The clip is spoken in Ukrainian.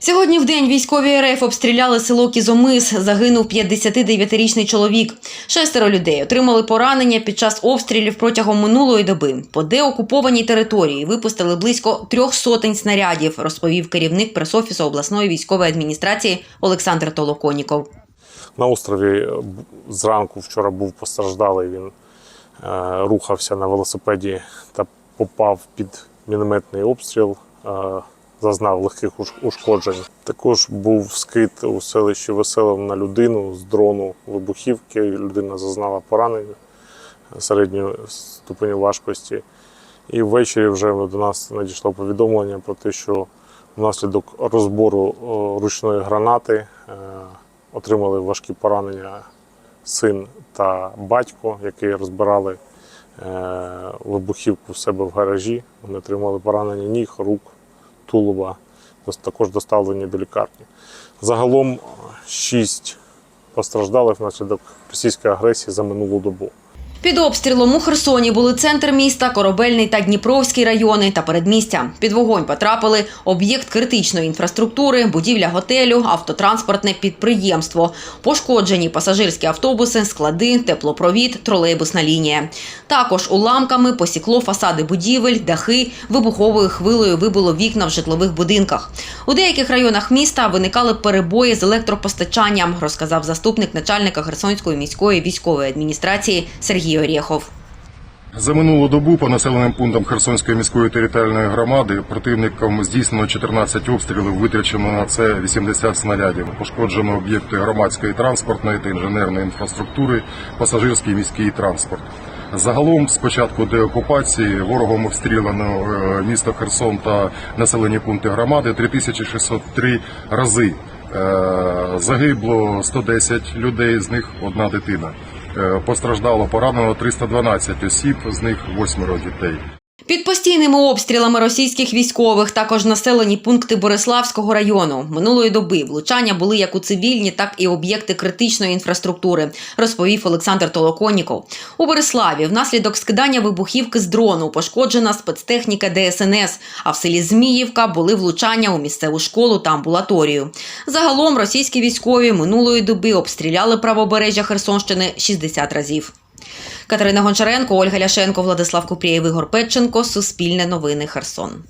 Сьогодні в день військові РФ обстріляли село Кізомис. Загинув 59-річний чоловік. Шестеро людей отримали поранення під час обстрілів протягом минулої доби. По деокупованій території випустили близько трьох сотень снарядів, розповів керівник пресофісу обласної військової адміністрації Олександр Толоконіков. На острові зранку вчора був постраждалий. Він е, рухався на велосипеді та попав під мінометний обстріл, е, зазнав легких ушкоджень. Також був скид у селищі Веселим на людину з дрону вибухівки. Людина зазнала поранення середньої ступені важкості. І ввечері вже до нас надійшло повідомлення про те, що внаслідок розбору ручної гранати е, отримали важкі поранення син та батько, які розбирали е, вибухівку в себе в гаражі. Вони отримали поранення ніг, рук, Дос- також доставлені до лікарні. Загалом шість постраждалих внаслідок російської агресії за минулу добу. Під обстрілом у Херсоні були центр міста, Корабельний та Дніпровський райони та передмістя. Під вогонь потрапили об'єкт критичної інфраструктури, будівля готелю, автотранспортне підприємство, пошкоджені пасажирські автобуси, склади, теплопровід, тролейбусна лінія. Також уламками посікло фасади будівель, дахи, вибуховою хвилею вибило вікна в житлових будинках. У деяких районах міста виникали перебої з електропостачанням, розказав заступник начальника Херсонської міської військової адміністрації Сергій Орєхов. За минулу добу по населеним пунктам Херсонської міської територіальної громади противником здійснено 14 обстрілів, витрачено на це 80 снарядів. Пошкоджено об'єкти громадської транспортної та інженерної інфраструктури, пасажирський міський транспорт. Загалом, з початку деокупації, ворогом обстріляно е, місто Херсон та населені пункти громади 3603 рази. Е, Загибло 110 людей, з них одна дитина. Е, Постраждало поранено 312 осіб, з них восьмеро дітей. Під постійними обстрілами російських військових також населені пункти Бориславського району. Минулої доби влучання були як у цивільні, так і об'єкти критичної інфраструктури, розповів Олександр Толоконніков. У Бориславі внаслідок скидання вибухівки з дрону пошкоджена спецтехніка ДСНС, а в селі Зміївка були влучання у місцеву школу та амбулаторію. Загалом російські військові минулої доби обстріляли правобережжя Херсонщини 60 разів. Катерина Гончаренко, Ольга Ляшенко, Владислав Купрієв, Ігор Петченко. Суспільне новини Херсон.